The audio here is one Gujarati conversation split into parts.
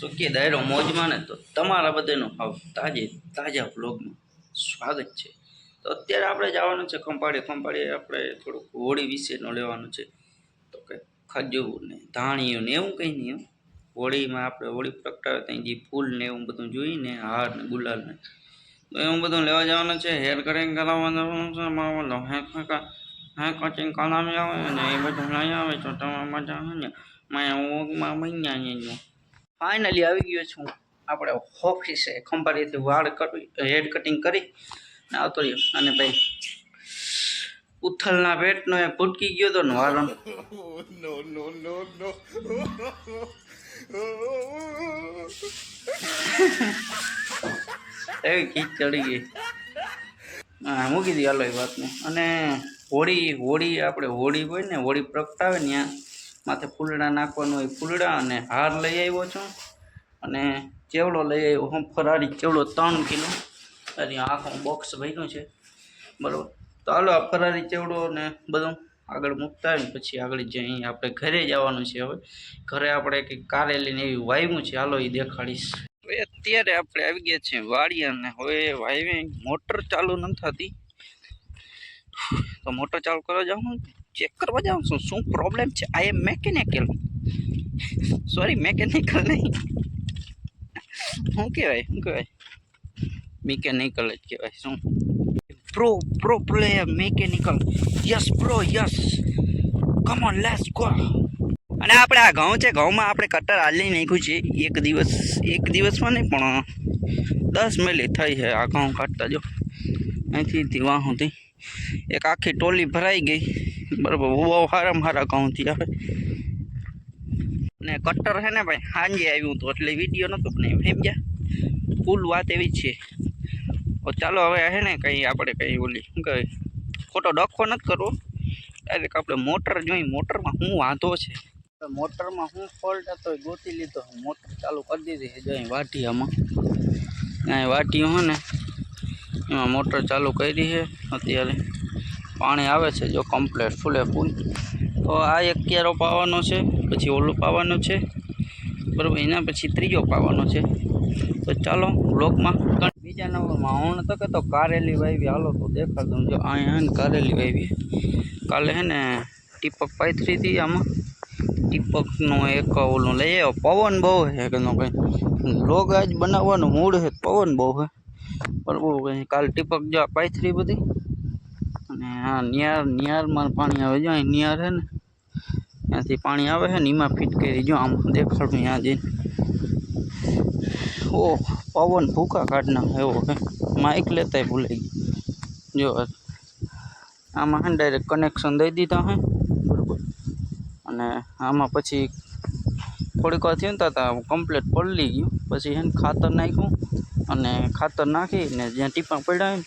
તો કે દાયરો મોજમાં ને તો તમારા બધાનો હાવ તાજે તાજા બ્લોગમાં સ્વાગત છે. તો અત્યારે આપણે જવાનું છે ખંભાળીએ ખંભાળીએ આપણે થોડુંક હોળી વિશેનું લેવાનું છે. તો કે ખજૂર ને ધાણીયું ને એવું કંઈ નહીં હોળીમાં આપણે હોળી પ્રગટાવે ત્યાં જે ફૂલ ને એવું બધું જોઈને હાર ને ગુલાલ ને. તો એવું બધું લેવા જવાનું છે. હેર કટિંગ કરાવવા જવાનું છે. મારો હે હે કટિંગ કરાવી આવે ને એ બધું લઈ આવે તો તમે મજા આવે ને. મેં ઓગમાં મહિના ફાઇનલી આવી ગયો છું. આપણે ઓફિસે ખંભાળીથી વાળ કરવી હેડ કટિંગ કરી ને આવતો રહ્યો. અને ભાઈ ઉથલના પેટનો એ ભૂટકી ગયો તો ને no. એવી ખીચ ચડી ગઈ. હા મૂકી દીધી હાલો એ વાતને. અને હોળી હોળી આપણે હોળી હોય ને હોળી પ્રગટાવે ને ત્યાં માથે ફૂલડા નાખવાનું હોય ફૂલડા અને હાર લઈ આવ્યો છું. અને ચેવડો લઈ આવ્યો હું ફરારી ચેવડો ત્રણ કિલો. અને આખો બોક્સ ભર્યું છે. બરાબર. તો હાલો, આ ફરારી ચેવડો ને બધું આગળ મૂકતા આવીને પછી આગળ જે અહીં આપણે ઘરે જવાનું છે હવે. ઘરે આપણે કંઈક કારેલીને એવી વાવ્યું છે. હાલો, એ દેખાડીશ. અત્યારે આપણે આવી ગયા છીએ વાડી અને હવે વાવી મોટર ચાલુ નથી થતી. તો મોટર ચાલુ કરવા જાઉં ચેક કરવા જાઉં છું. શું પ્રોબ્લેમ છે? I am mechanical sorry mechanical નહીં. શું કહેવાય? શું કહેવાય? મિકેનિકલ જ કહેવાય. શું? Pro pro player mechanical yes pro yes come on let's go અને આપણે આ ઘઉં છે, ઘઉંમાં આપણે કટર હાલી નાખ્યું છે. એક દિવસ, એક દિવસમાં નહીં, પણ દસ મિલી થઈ છે આ ઘઉં કાઢતા જો. અહીંથી ધીવા સુધી એક આખી ટોલી ભરાઈ ગઈ. બરાબર બહુ સારામાં સારા ઘઉંથી આવે ને કટર છે ને ભાઈ, સાંજે આવ્યું હતું એટલે વીડિયો નહોતો પણ સમજ્યા? ફૂલ વાત એવી જ છે. ચાલો, હવે છે ને કંઈ આપણે કંઈ ઓલી, શું કહે ખોટો ડખો નથી કરવો. ડાયરેક્ટ આપણે મોટર જોઈ, મોટરમાં શું વાંધો છે? મોટરમાં શું ફોલ્ટ હતો, એ ગોતી લીધો. મોટર ચાલુ કરી દીધી જોઈ વાટિયામાં. અહીં વાટીઓ હોય ને, એમાં મોટર ચાલુ કરી છે, અત્યારે. પાણી આવે છે, જો કમ્પ્લેટ ફૂલે ફૂલ તો આ એક કેરો પાવાનો છે, પછી ઓલું પાવાનું છે, બરાબર, એના પછી ત્રીજો પાવાનો છે. તો ચાલો, બ્લોકમાં બીજા નંબરમાં હું તો કહેતો, કારેલી વાવી હાલો, તો દેખાડ દઉં જો અહીંયા ને કારેલી વાવી કાલે હે ને ટીપક પાથરી હતી આમાં. ટીપકનો એક ઓલું લઈ આવ્યો. પવન બહુ છે કે કંઈ. લોગ આજ બનાવવાનું મૂળ છે, પવન બહુ છે. બરાબર કાલે ટીપક જો પાથરી બધી. અને હા નિયાર નિયારમાં પાણી આવે. જો અહીં નિયાર છે ને, ત્યાંથી પાણી આવે છે ને, એમાં ફિટ કરી જો આમ દેખાડું ત્યાં જઈને. ઓહ પવન ભૂકા કાઢના એવો છે. માઇક લેતાય ભૂલાઈ ગઈ. જો, આમાં ને ડાયરેક્ટ કનેક્શન દઈ દીધા હે બરાબર. અને આમાં પછી થોડીક વાર થયું ત્યાં કમ્પ્લીટ પલળી ગયું. પછી હે ને ખાતર નાખ્યું અને ખાતર નાખીને જ્યાં ટીપા પડ્યા હોય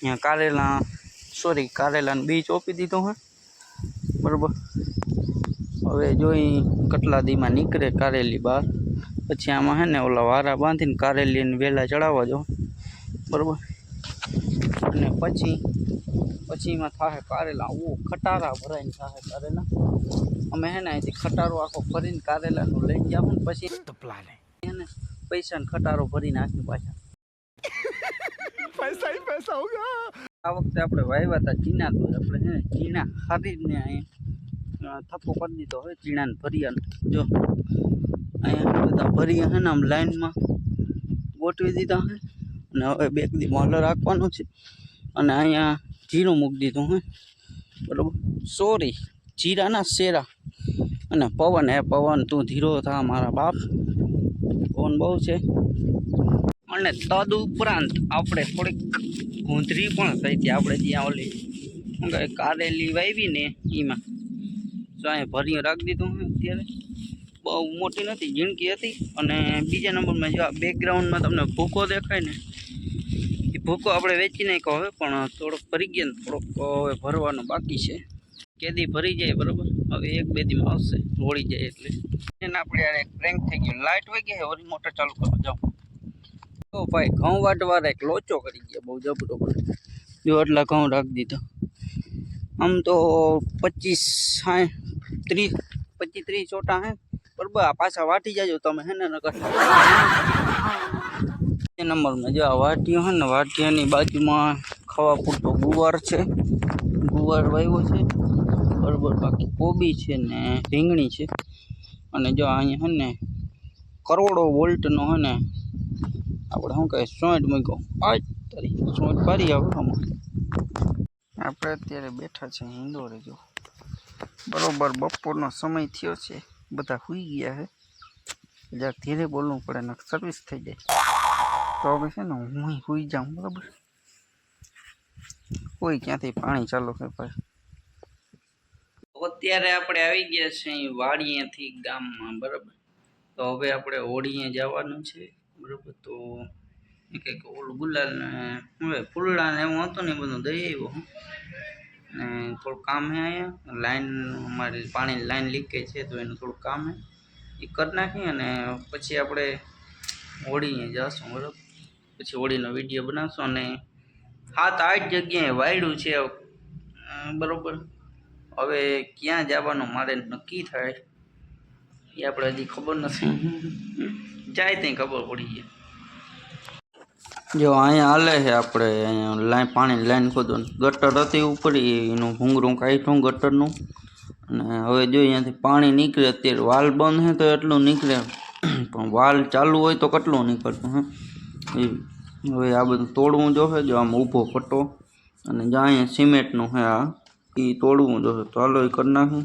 ત્યાં કારેલા सॉरी कारेला बी चोपी दीदो हाँ बराबर हमें जो कटला दीमा निकले कारेली बार पीछे आम है ओला वारा बांधी कारेली वेला चढ़ावा जो बराबर ने पची पची में था कारेला वो खटारा भराई था कारेला अमे है ना ये खटारो आखो भरी कारेला लै जाओ पी पैसा खटारो भरी ना पैसा ही पैसा होगा આ વખતે આપણે વાવ્યા હતા ચીના તો આપણે છે ને ચીના ખરીદને અહીંયા થપ્પો કરી દીધો હવે ચીણાને ભરિયાને જો, અહીંયા બધા ભરીયા છે ને આમ લાઈનમાં ગોઠવી દીધા છે. અને હવે બે દી મોલર રાખવાનું છે. અને અહીંયા જીરું મૂકી દીધું હે બરાબર? સોરી, જીરાના શેરા. અને પવન, હે પવન, તું ધીરો થા મારા બાપ. પવન બહુ છે. અને તદ ઉપરાંત આપણે થોડીક ગુંદરી પણ થઈ હતી આપણે જ્યાં ઓલી કારેલી વાવી ને એમાં. જો અહીંયા ભરીને રાખી દીધું છે અત્યારે. બહુ મોટી નથી, ઝીણકી હતી. અને બીજા નંબરમાં જો આ બેકગ્રાઉન્ડમાં તમને ભૂકો દેખાય ને, એ ભૂકો આપણે વેચી નાખ્યો હવે, પણ થોડોક ભરી ગયા ને, થોડોક હવે ભરવાનો બાકી છે. કેદી ભરી જાય, બરાબર? હવે એક બે દીમાં આવશે વળી જાય એટલે. એને આપણે યાર એક પ્રેન્ક થઈ ગયું. લાઇટ વહી ગઈ ઓરી મોટર ચાલુ કરવા જાઉં તો ભાઈ ઘઉં વાટવા એક લોચો કરી ગયા, બહુ જબરો જો એટલા ઘઉં રાખી દીધા. આમ તો પચીસ સાઠ ત્રીસ, પચીસ ત્રીસ ચોટા હે. બરાબર પાછા વાટી જાજો તમે હે ને નંબર મેં જો આ વાટીઓ હે ને, વાટિયાની બાજુમાં ખાવા પૂરતો ગુવાર છે. ગુવાર વાવ્યો છે. બરાબર, બાકી કોબી છે ને રીંગણી છે. અને જો અહીંયા હે ને, કરોડો વોલ્ટનો હે ને આપણે શું કહે સોઈન્ટ મૂક્યો. આજ તારી સોંટ પાડી આવો આમાં. આપણે અત્યારે બેઠા છે હિંદોરે જો. બરોબર બપોરનો સમય થયો છે. બધા સૂઈ ગયા છે જરાક ધીરે બોલવું પડે ને સર્વિસ થઈ જાય. તો હવે છે ને હું સૂઈ જાઉં બરાબર? કોઈ ક્યાંથી પાણી ચાલુ કે ભાઈ? અત્યારે આપણે આવી ગયા છે અહીં વાડીએથી ગામમાં બરાબર? તો હવે આપણે હોળીએ જવાનું છે. બરાબર. તો કંઈક ઓલું ગુલાલ હવે ફૂલડા ને એવું હતું ને એ બધું દઈ આવ્યો હું. ને થોડું કામ હે અહીંયા. લાઈન અમારી પાણીની લાઈન લીકેજ છે તો એનું થોડું કામ હે. એ કરી નાખી અને પછી આપણે હોળીએ જઈશું બરાબર. પછી હોળીનો વીડિયો બનાવશું અને સાત આઠ જગ્યાએ વાયડું છે. બરાબર. હવે ક્યાં જવાનું મારે નક્કી થાય. એ આપણે હજી ખબર નથી. જાય ત્યાં ખબર પડી જાય જો અહીંયા હાલે છે આપણે લાઈન પાણી લાઈન ખોદવાનું ગટર હતી ઉપર, એનું ભૂંગરું કાઢ્યું ગટરનું. અને હવે જો અહીંયાથી પાણી નીકળે, અત્યારે વાલ બંધ છે તો એટલું નીકળે. પણ વાલ ચાલુ હોય તો કેટલું નીકળતું, હે? હવે આ બધું તોડવું જોશે જો આમ ઊભો પટ્ટો અને જ્યાં અહીંયા સિમેન્ટનું છે આ એ તોડવું જોશે હાલો એ કરી નાખું.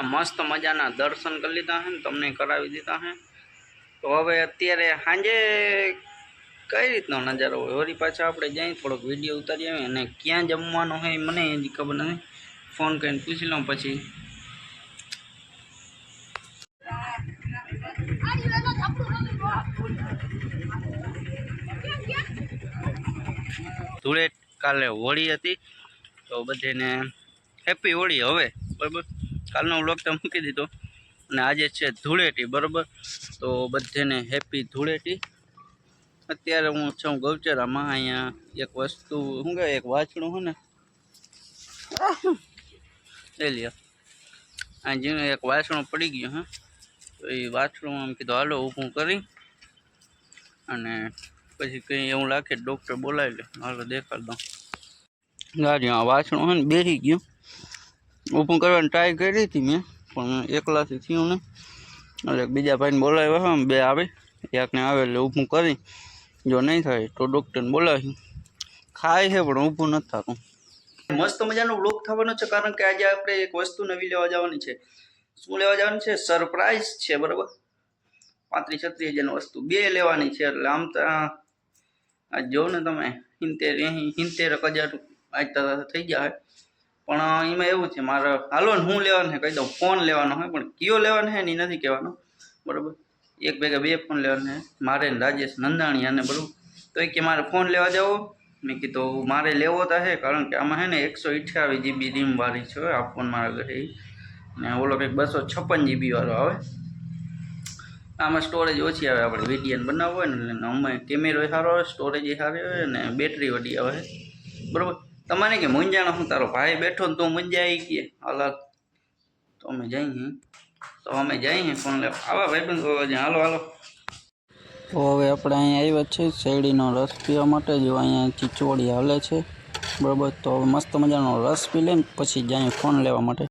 આપણે મસ્ત મજાના દર્શન કરી લીધા છે ને તમને કરાવી દીધા છે તો હવે અત્યારે સાંજે કઈ રીતનો નજારો હોય? હોળી પાછા આપણે જઈ થોડોક વીડિયો ઉતારી આવીએ અને ક્યાં જમવાનું હોય મને એ ખબર નથી. ફોન કરીને પૂછી લઉં પછી. ધૂળેટ કાલે હોળી હતી. તો બધીને હેપી હોળી હવે. બરાબર? કાલનો વ્લોગ તો મૂકી દીધો. અને આજે છે ધૂળેટી, બરાબર? તો બધાને હેપી ધૂળેટી. અત્યારે હું છું ગૌચરામાં, અહીંયા એક વસ્તુ, શું કહે એક વાછડું છે ને? એ લ્યો. આ જેનું એક વાછણું પડી ગયું, હા? તો એ વાછણું આમ કીધું, હાલો, ઊભું કરી. અને પછી કંઈ એવું લાગે ડૉક્ટર બોલાવી લે. હાલો, દેખાડ દઉં. ગાડી આ વાછણું હોય ને બેસી ગયું. ઊભું કરવાની ટ્રાય કરી હતી મેં, પણ એકલાથી થયું ને એટલે બીજા ભાઈને બોલાવ્યા હોય બે આવે, એકને આવે એટલે ઊભું કરી. જો નહીં થાય તો ડૉક્ટરને બોલાવી. ખાય છે પણ ઊભું નથી થતું. મસ્ત મજાનો બ્લોક થવાનો છે કારણ કે આજે આપણે એક વસ્તુ નવી લેવા જવાની છે. શું લેવા જવાની છે? સરપ્રાઈઝ છે, બરાબર? પાંત્રીસ છત્રીસ હજારની વસ્તુ બે લેવાની છે, એટલે આમ તો આ જો ને તમે હિંતેર અહીં સિત્તેર હજાર આજ થઈ ગયા હોય પણ એમાં એવું છે, મારે હાલો ને હું લેવાનું કહી દઉં, ફોન લેવાનો હોય, પણ કયો લેવાનો છે ને નથી કહેવાનો. બરાબર? એક ભેગા બે ફોન લેવાના છે મારે રાજેશ નંદાણી અને બરાબર તો એ કે મારે ફોન લેવા જાવો મેં કીધું, મારે લેવો તો છે કારણ કે આમાં છે ને એકસો અઠ્યાવીસ જીબી રીમ વાળી છે આ ફોન મારા ઘરે. ને ઓલો કંઈક બસો છપ્પન જીબી વાળો આવે. આમાં સ્ટોરેજ ઓછી આવે, આપણે વીડીએન બનાવવો હોય ને અમે કેમેરો સારો આવે સ્ટોરેજ સારી આવે ને બેટરી વડી આવે. બરાબર? તમારે કે મુંજાણો હું તારો ભાઈ બેઠો ને તું મુંજાઈ ગયે હાલ તો અમે જઈએ. તો અમે જઈએ ફોન લેવા. આવા ભાઈ પણ હાલો હાલો. તો હવે આપણે અહીંયા આવ્યા છે શેરડીનો રસ પીવા માટે. જો અહીંયા ચીચોડી હાલે છે. બરાબર. તો હવે મસ્ત મજાનો રસ પી લઈને પછી જાય ફોન લેવા માટે.